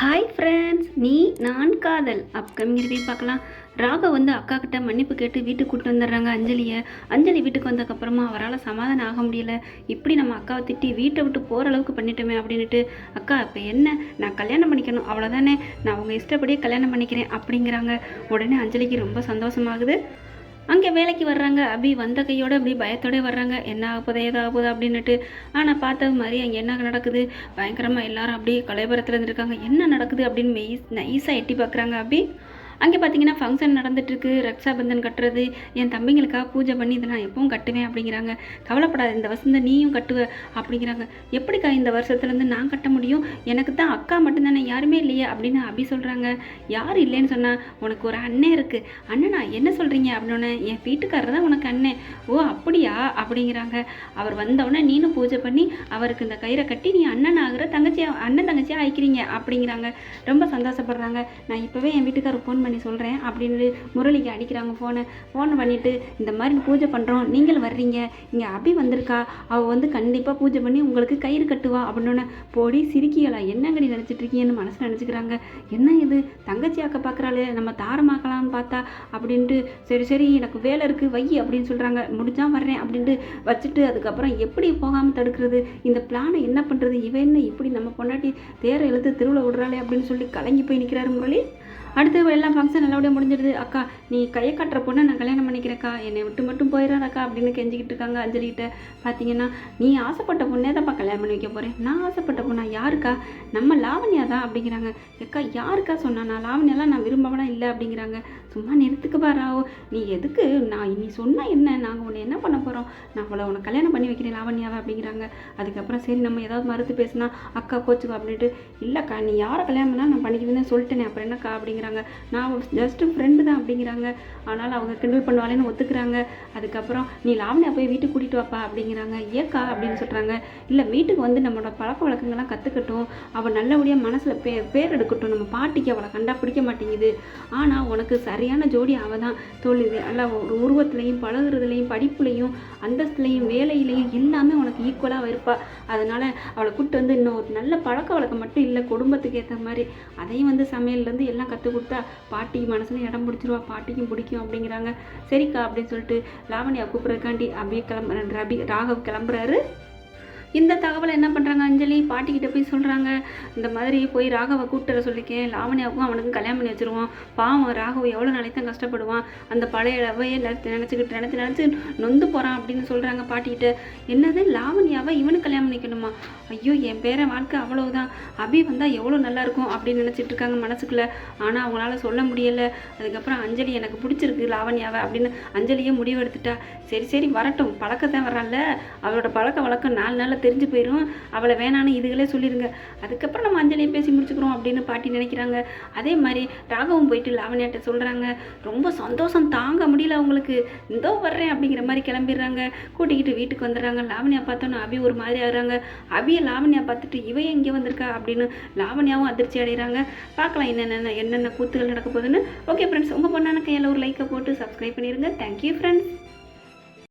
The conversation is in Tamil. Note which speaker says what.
Speaker 1: ஹாய் ஃப்ரெண்ட்ஸ் நீ நான் காதல். அப்கமிங் ரிவ்யூ பார்க்கலாம். ராகவ் வந்து அக்கா கிட்ட மன்னிப்பு கேட்டு வீட்டுக்கு கூட்டு வந்துடுறாங்க அஞ்சலியை. அஞ்சலி வீட்டுக்கு வந்ததுக்கப்புறமா அவரால் சமாதானம் ஆக முடியல. இப்படி நம்ம அக்காவை திட்டி வீட்டை விட்டு போகிற அளவுக்கு பண்ணிட்டோமே அப்படின்ட்டு அக்கா இப்போ என்ன? நான் கல்யாணம் பண்ணிக்கணும். அவ்வளோதானே நான் உங்கள் இஷ்டப்படியே கல்யாணம் பண்ணிக்கிறேன். அப்படிங்கிறாங்க. உடனே அஞ்சலிக்கு ரொம்ப சந்தோஷமாகுது. அங்கே வேலைக்கு வர்றாங்க. அபி வந்த கையோட அப்படி பயத்தோட வர்றாங்க. என்ன ஆகுதோ ஏதோ ஏதாக அப்படின்னுட்டு. ஆனால் பார்த்த மாதிரி அங்கே என்ன நடக்குது? பயங்கரமாக எல்லாரும் அப்படியே கலைபுரத்தில் இருந்திருக்காங்க. என்ன நடக்குது அப்படின்னு மெய் நைஸாக எட்டி பார்க்குறாங்க அப்படி. அங்கே பார்த்தீங்கன்னா ஃபங்க்ஷன் நடந்துட்டுருக்கு. ரக்ஷாபந்தன் கட்டுறது என் தம்பிங்களுக்காக பூஜை பண்ணி இதை நான் எப்பவும் கட்டுவேன் அப்படிங்கிறாங்க. கவலைப்படாத இந்த வசந்த நீயும் கட்டுவ அப்படிங்கிறாங்க. எப்படிக்கா இந்த வருஷத்துலேருந்து நான் கட்ட முடியும்? எனக்கு தான் அக்கா மட்டும்தானே யாருமே இல்லையே அப்படின்னு அபி சொல்கிறாங்க யார் இல்லைன்னு சொன்னால் உனக்கு ஒரு அண்ணன் இருக்குது அண்ணனா என்ன சொல்கிறீங்க அப்படின்னு என் வீட்டுக்காரர் தான் உனக்கு அண்ணன். ஓ அப்படியா? அப்படிங்கிறாங்க. அவர் வந்தவுடனே நீனும் பூஜை பண்ணி அவருக்கு இந்த கயிறை கட்டி நீ அண்ணன் ஆகிற தங்கச்சியா அண்ணன் தங்கச்சியாக ஆயிக்கிறீங்க அப்படிங்கிறாங்க. ரொம்ப சந்தோஷப்படுறாங்க. நான் இப்போவே என் வீட்டுக்காரர் ஃபோன் பண்ணி சொல்கிறேன் அப்படின்னு முரளிக்கு அடிக்கிறாங்க ஃபோனை ஃபோன் பண்ணிவிட்டு இந்த மாதிரி பூஜை பண்ணுறோம் நீங்கள் வர்றீங்க இங்கே அபி வந்திருக்கா அவள் வந்து கண்டிப்பாக பூஜை பண்ணி உங்களுக்கு கயிறு கட்டுவா அப்படின்னோடனே போடி சிரிக்கிகளா என்னங்கடி நினச்சிட்டு இருக்கீங்கன்னு நினச்சிக்கிறாங்க. என்ன இது தங்கச்சி அக்கா பார்க்குறாளே நம்ம தாரமாக்கலாம்னு பார்த்தா அப்படின்ட்டு சரி சரி எனக்கு வேலை இருக்குது வை அப்படின்னு சொல்கிறாங்க முடிஞ்சா வர்றேன் அப்படின்ட்டு வச்சுட்டு அதுக்கப்புறம் எப்படி போகாமல் தடுக்கிறது? இந்த பிளானை என்ன பண்ணுறது இவ என்ன இப்படி நம்ம பொண்டாட்டி தேரை இழுத்து திருவிழா விடுறாளே அப்படின்னு சொல்லி கலங்கி போய் நிற்கிறாரு முரளி. அடுத்து எல்லாம் ஃபங்க்ஷன் நல்லபடியாக முடிஞ்சிடுது. அக்கா நீ கையை கட்டுற பொண்ணை நான் கல்யாணம் பண்ணிக்கிறேக்கா என்னை விட்டு மட்டும் போயிடாதக்கா அப்படின்னு கெஞ்சிக்கிட்டு இருக்காங்க அஞ்சலிக்கிட்ட பார்த்தீங்கன்னா நீ ஆசைப்பட்ட பொண்ணே தான்ப்பா கல்யாணம் பண்ணி வைக்க போகிறேன் நான் ஆசைப்பட்ட பொண்ணா யாருக்கா? நம்ம லாவண்யா தான் அப்படிங்கிறாங்க. அக்கா யாருக்கா சொன்னா? நான் லாவண்யாலாம் நான் விரும்பவனா இல்லை அப்படிங்கிறாங்க. சும்மா நிறுத்துக்கு பாராவோ நீ எதுக்கு? நான் நீ சொன்னால் என்ன? நாங்கள் உன்னை என்ன பண்ண போகிறோம் நான் அவளை உன்னை கல்யாணம் பண்ணி வைக்கிறேன் லாவண்யாவை அப்படிங்கிறாங்க. அதுக்கப்புறம் சரி நம்ம ஏதாவது மறுத்து பேசினா அக்கா கோச்சுக்கோ அப்படின்ட்டு இல்லைக்கா நீ யாரை கல்யாணம் பண்ணால் நான் பண்ணிக்கிறேன்னு சொல்லிட்டேனே அப்புறம் என்னக்கா? அப்படிங்கிறாங்க. நான் ஜஸ்ட்டு ஃப்ரெண்டு தான் அப்படிங்கிறாங்க. ஆனால் அவங்க கிண்டல் பண்ணுவாளேன்னு ஒத்துக்கிறாங்க. அதுக்கப்புறம் நீ லாவணியா போய் வீட்டுக்கு கூட்டிகிட்டு வாப்பா அப்படிங்கிறாங்க. ஏக்கா அப்படின்னு சொல்கிறாங்க இல்லை வீட்டுக்கு வந்து நம்மளோட பழக்க வழக்கங்கள்லாம் கற்றுக்கட்டும் அவள் நல்லபடியாக மனசில் பே பேர் எடுக்கட்டும். நம்ம பாட்டிக்கு அவளை கண்டா பிடிக்க மாட்டேங்குது. ஆனால் உனக்கு சரியான ஜோடி அவள் தான். தோல்வி அல்ல ஒரு உருவத்துலேயும் பழகுறதுலையும் படிப்புலையும் அந்தஸ்துலையும் வேலையிலையும் எல்லாமே உனக்கு ஈக்குவலாக இருப்பாள் அதனால் அவளை கூப்பிட்டு வந்து இன்னும் ஒரு நல்ல பழக்க வழக்கம் மட்டும் இல்லை குடும்பத்துக்கு ஏற்ற மாதிரி. அதையும் வந்து சமையல்லேருந்து எல்லாம் கற்றுக் கொடுத்தா பாட்டி மனசுல இடம் பிடிச்சிருவா பாட்டிக்கும் பிடிக்கும் அப்படிங்கிறாங்க. சரிக்கா அப்படின்னு சொல்லிட்டு லாவண்யா கூப்பிட்றதுக்காண்டி அப்படியே கிளம்புற ரபி ராகவ் கிளம்புறாரு. இந்த தகவலை என்ன பண்ணுறாங்க அஞ்சலி? பாட்டிக்கிட்ட போய் சொல்கிறாங்க இந்த மாதிரி போய் ராகவை கூப்பிட்டுற சொல்லிக்கேன். லாவணியாவுக்கும் அவனுக்கும் கல்யாணம் பண்ணி வச்சிருவான் பாவம் ராகவ் எவ்வளோ நாளைக்கு கஷ்டப்படுவான். அந்த பழைய லவ்வையே நினச்சி நினச்சிக்கிட்டு நினச்சி நினச்சி நொந்து போகிறான் அப்படின்னு சொல்கிறாங்க பாட்டிக்கிட்ட. என்னது? லாவண்யாவை? இவனுக்கு கல்யாணம் பண்ணிக்கணுமா? ஐயோ என் பேரை வாழ்க்கை அவ்வளோதான் அபி வந்தால் எவ்வளோ நல்லாயிருக்கும் அப்படின்னு நினச்சிட்டு இருக்காங்க மனசுக்குள்ளே. ஆனால் அவங்களால சொல்ல முடியலை. அதுக்கப்புறம் அஞ்சலி எனக்கு பிடிச்சிருக்கு லாவண்யாவை அப்படின்னு அஞ்சலியே முடிவு எடுத்துட்டா சரி சரி வரட்டும். பழக்கத்தான் வர்றான்ல. அவளோட பழக்க வழக்கம் நாலு நாள் தெரிஞ்சு போயிடும் அவளை வேணான்னு இதுகளே சொல்லிடுங்க அதுக்கப்புறம் நம்ம அஞ்சலியை பேசி முடிச்சுக்கிறோம் அப்படின்னு பாட்டி நினைக்கிறாங்க. அதே மாதிரி ராகவும் போயிட்டு லாவண்யாட்ட சொல்கிறாங்க ரொம்ப சந்தோஷம் தாங்க முடியல அவங்களுக்கு. இந்தோ வர்றேன் அப்படிங்கிற மாதிரி கிளம்பிடுறாங்க. கூட்டிக்கிட்டு வீட்டுக்கு வந்துடுறாங்க. லாவண்யா பார்த்தோன்னு அபி ஒரு மாதிரி ஆகுறாங்க. அபியை லாவண்யா பார்த்துட்டு இவ எங்கே வந்திருக்கா? அப்படின்னு லாவண்யாவும் அதிர்ச்சி அடைகிறாங்க. பார்க்கலாம் என்னென்ன என்னென்ன கூத்துகள் நடக்க போகுதுன்னு. ஓகே ஃப்ரெண்ட்ஸ் உங்கள் பொண்ணான கையில் ஒரு லைக்கை போட்டு சப்ஸ்கிரைப் பண்ணிடுங்க தேங்க்யூ ஃப்ரெண்ட்ஸ்